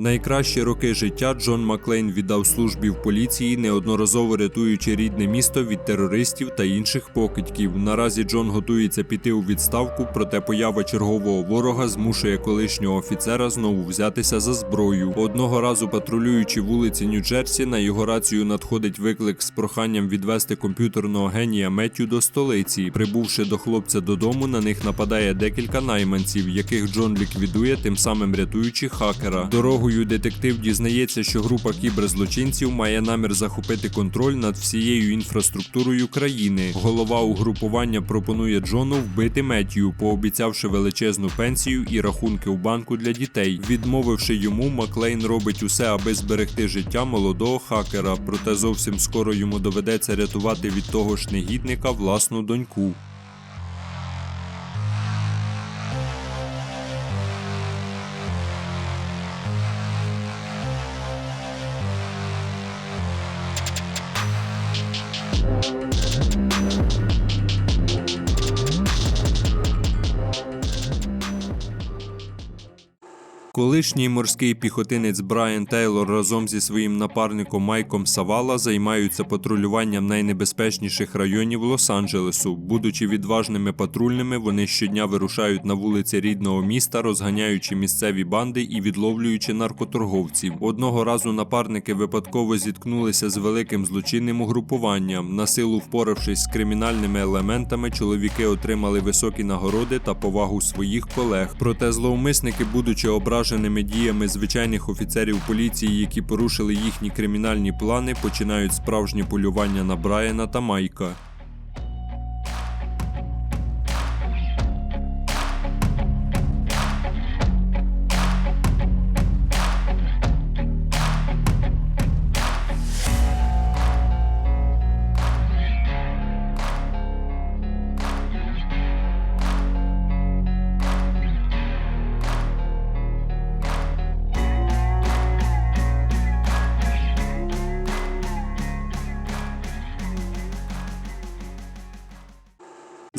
Найкращі роки життя Джон Маклейн віддав службі в поліції, неодноразово рятуючи рідне місто від терористів та інших покидьків. Наразі Джон готується піти у відставку, проте поява чергового ворога змушує колишнього офіцера знову взятися за зброю. Одного разу патрулюючи вулиці Нью-Джерсі, на його рацію надходить виклик з проханням відвести комп'ютерного генія Меттю до столиці. Прибувши до хлопця додому, на них нападає декілька найманців, яких Джон ліквідує, тим самим рятуючи хакера. Дорогою детектив дізнається, що група кіберзлочинців має намір захопити контроль над всією інфраструктурою країни. Голова угрупування пропонує Джону вбити Меттію, пообіцявши величезну пенсію і рахунки у банку для дітей. Відмовивши йому, Маклейн робить усе, аби зберегти життя молодого хакера, проте зовсім скоро йому доведеться рятувати від того ж негідника власну доньку. Колишній морський піхотинець Брайан Тейлор разом зі своїм напарником Майком Савала займаються патрулюванням найнебезпечніших районів Лос-Анджелесу. Будучи відважними патрульними, вони щодня вирушають на вулиці рідного міста, розганяючи місцеві банди і відловлюючи наркоторговців. Одного разу напарники випадково зіткнулися з великим злочинним угрупуванням. На силу впоравшись з кримінальними елементами, чоловіки отримали високі нагороди та повагу своїх колег. Проте зловмисники, будучи ображеними діями звичайних офіцерів поліції, які порушили їхні кримінальні плани, починають справжнє полювання на Брайана та Майка.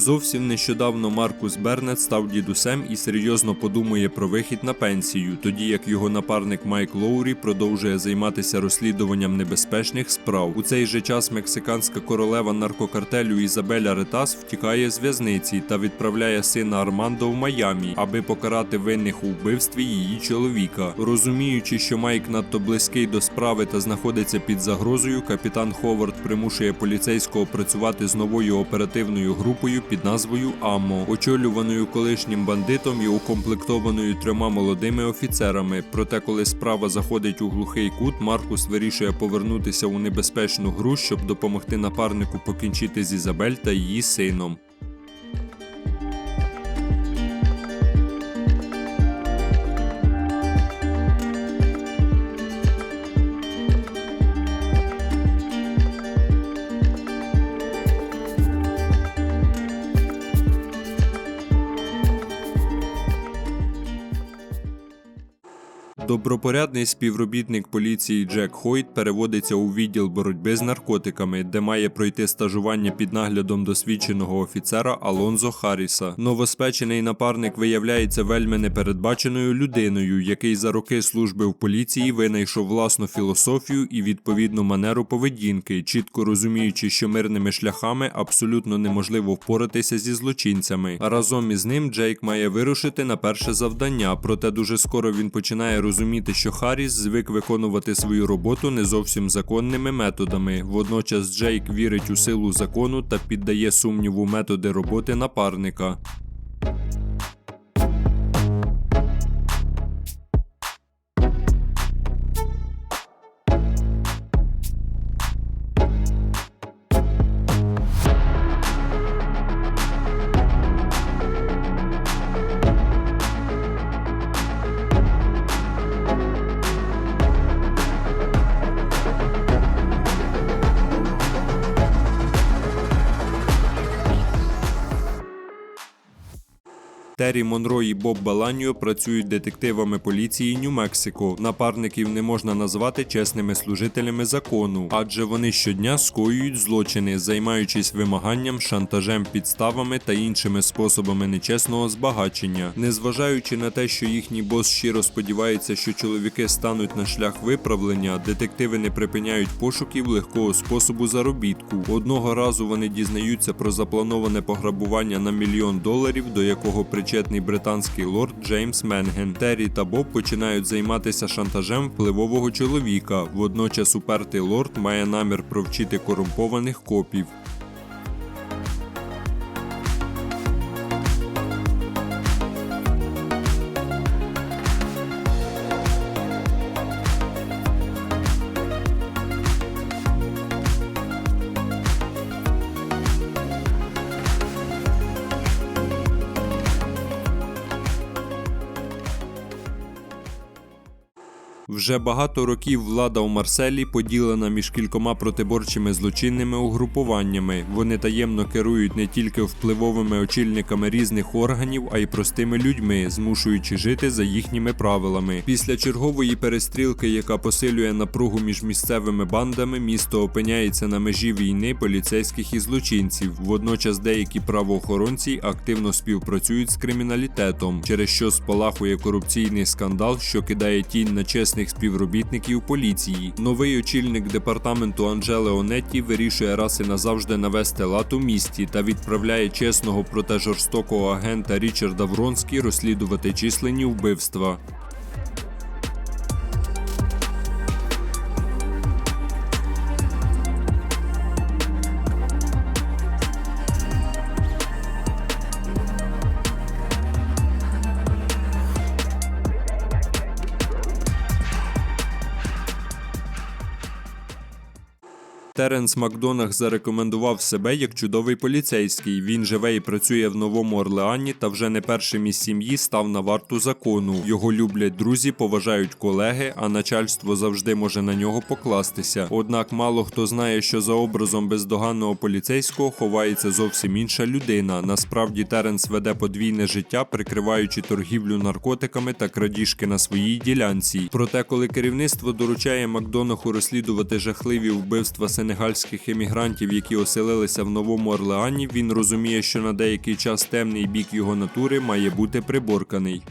Зовсім нещодавно Маркус Бернет став дідусем і серйозно подумує про вихід на пенсію, тоді як його напарник Майк Лоурі продовжує займатися розслідуванням небезпечних справ. У цей же час мексиканська королева наркокартелю Ізабеля Ретас втікає з в'язниці та відправляє сина Армандо в Майамі, аби покарати винних у вбивстві її чоловіка. Розуміючи, що Майк надто близький до справи та знаходиться під загрозою, капітан Ховард примушує поліцейського працювати з новою оперативною групою під назвою АМО, очолюваною колишнім бандитом і укомплектованою трьома молодими офіцерами. Проте, коли справа заходить у глухий кут, Маркус вирішує повернутися у небезпечну гру, щоб допомогти напарнику покінчити з Ізабель та її сином. Добропорядний співробітник поліції Джек Хойт переводиться у відділ боротьби з наркотиками, де має пройти стажування під наглядом досвідченого офіцера Алонзо Харріса. Новоспечений напарник виявляється вельми непередбаченою людиною, який за роки служби в поліції винайшов власну філософію і відповідну манеру поведінки, чітко розуміючи, що мирними шляхами абсолютно неможливо впоратися зі злочинцями. Разом із ним Джейк має вирушити на перше завдання, проте дуже скоро він починає розуміти, що Харріс звик виконувати свою роботу не зовсім законними методами. Водночас Джейк вірить у силу закону та піддає сумніву методи роботи напарника. Террі Монро і Боб Баланьо працюють детективами поліції Нью-Мексико. Напарників не можна назвати чесними служителями закону, адже вони щодня скоюють злочини, займаючись вимаганням, шантажем, підставами та іншими способами нечесного збагачення. Незважаючи на те, що їхній бос щиро сподівається, що чоловіки стануть на шлях виправлення, детективи не припиняють пошуків легкого способу заробітку. Одного разу вони дізнаються про заплановане пограбування на мільйон доларів, до якого причетний британський лорд Джеймс Менген. Террі та Боб починають займатися шантажем впливового чоловіка. Водночас упертий лорд має намір провчити корумпованих копів. Вже багато років влада у Марселі поділена між кількома протиборчими злочинними угрупуваннями. Вони таємно керують не тільки впливовими очільниками різних органів, а й простими людьми, змушуючи жити за їхніми правилами. Після чергової перестрілки, яка посилює напругу між місцевими бандами, місто опиняється на межі війни поліцейських і злочинців. Водночас деякі правоохоронці активно співпрацюють з криміналітетом, через що спалахує корупційний скандал, що кидає тінь на чесних співробітників поліції. Новий очільник департаменту Анджеле Онетті вирішує раз і назавжди навести лад у місті та відправляє чесного проте жорстокого агента Річарда Вронські розслідувати численні вбивства. Теренс Макдонах зарекомендував себе як чудовий поліцейський. Він живе і працює в новому Орлеані та вже не першим із сім'ї став на варту закону. Його люблять друзі, поважають колеги, а начальство завжди може на нього покластися. Однак мало хто знає, що за образом бездоганного поліцейського ховається зовсім інша людина. Насправді Теренс веде подвійне життя, прикриваючи торгівлю наркотиками та крадіжки на своїй ділянці. Проте, коли керівництво доручає Макдонаху розслідувати жахливі вбивства сенегальських емігрантів, які оселилися в Новому Орлеані, він розуміє, що на деякий час темний бік його натури має бути приборканий.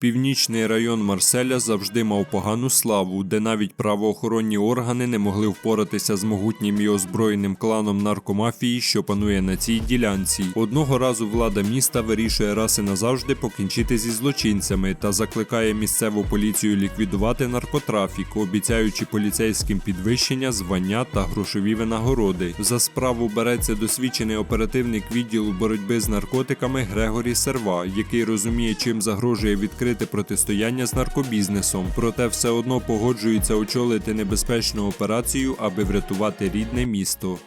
Північний район Марселя завжди мав погану славу, де навіть правоохоронні органи не могли впоратися з могутнім і озброєним кланом наркомафії, що панує на цій ділянці. Одного разу влада міста вирішує раз і назавжди покінчити зі злочинцями та закликає місцеву поліцію ліквідувати наркотрафік, обіцяючи поліцейським підвищення, звання та грошові винагороди. За справу береться досвідчений оперативник відділу боротьби з наркотиками Грегорі Серва, який розуміє, чим загрожує відкрите протистояння з наркобізнесом, проте все одно погоджується очолити небезпечну операцію, аби врятувати рідне місто.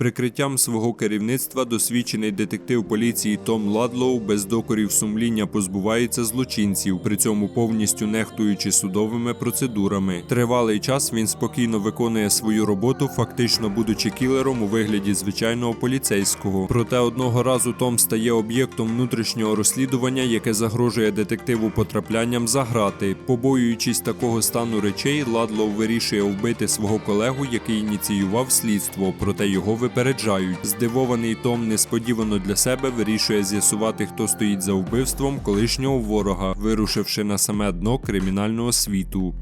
Прикриттям свого керівництва досвідчений детектив поліції Том Ладлоу без докорів сумління позбувається злочинців, при цьому повністю нехтуючи судовими процедурами. Тривалий час він спокійно виконує свою роботу, фактично будучи кілером у вигляді звичайного поліцейського. Проте одного разу Том стає об'єктом внутрішнього розслідування, яке загрожує детективу потраплянням за грати. Побоюючись такого стану речей, Ладлоу вирішує вбити свого колегу, який ініціював слідство, проте його його випереджають. Здивований Том несподівано для себе вирішує з'ясувати, хто стоїть за вбивством колишнього ворога, вирушивши на саме дно кримінального світу.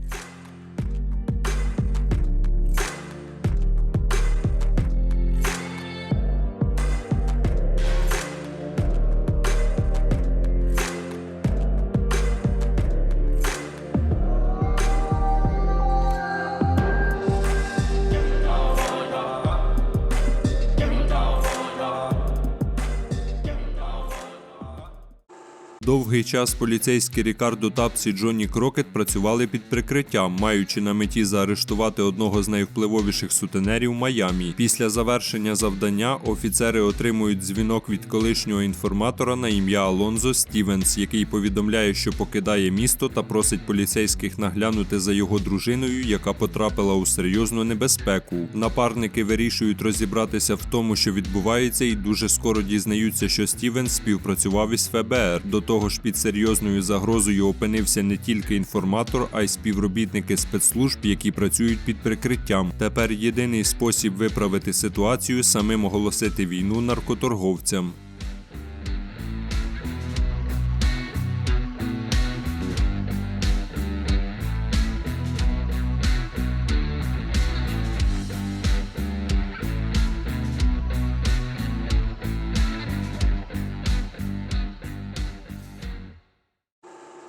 Довгий час поліцейські Рікардо Тапс і Джонні Крокет працювали під прикриттям, маючи на меті заарештувати одного з найвпливовіших сутенерів Майамі. Після завершення завдання офіцери отримують дзвінок від колишнього інформатора на ім'я Алонзо Стівенс, який повідомляє, що покидає місто та просить поліцейських наглянути за його дружиною, яка потрапила у серйозну небезпеку. Напарники вирішують розібратися в тому, що відбувається, і дуже скоро дізнаються, що Стівенс співпрацював із ФБР. До того ж, під серйозною загрозою опинився не тільки інформатор, а й співробітники спецслужб, які працюють під прикриттям. Тепер єдиний спосіб виправити ситуацію самим оголосити війну наркоторговцям.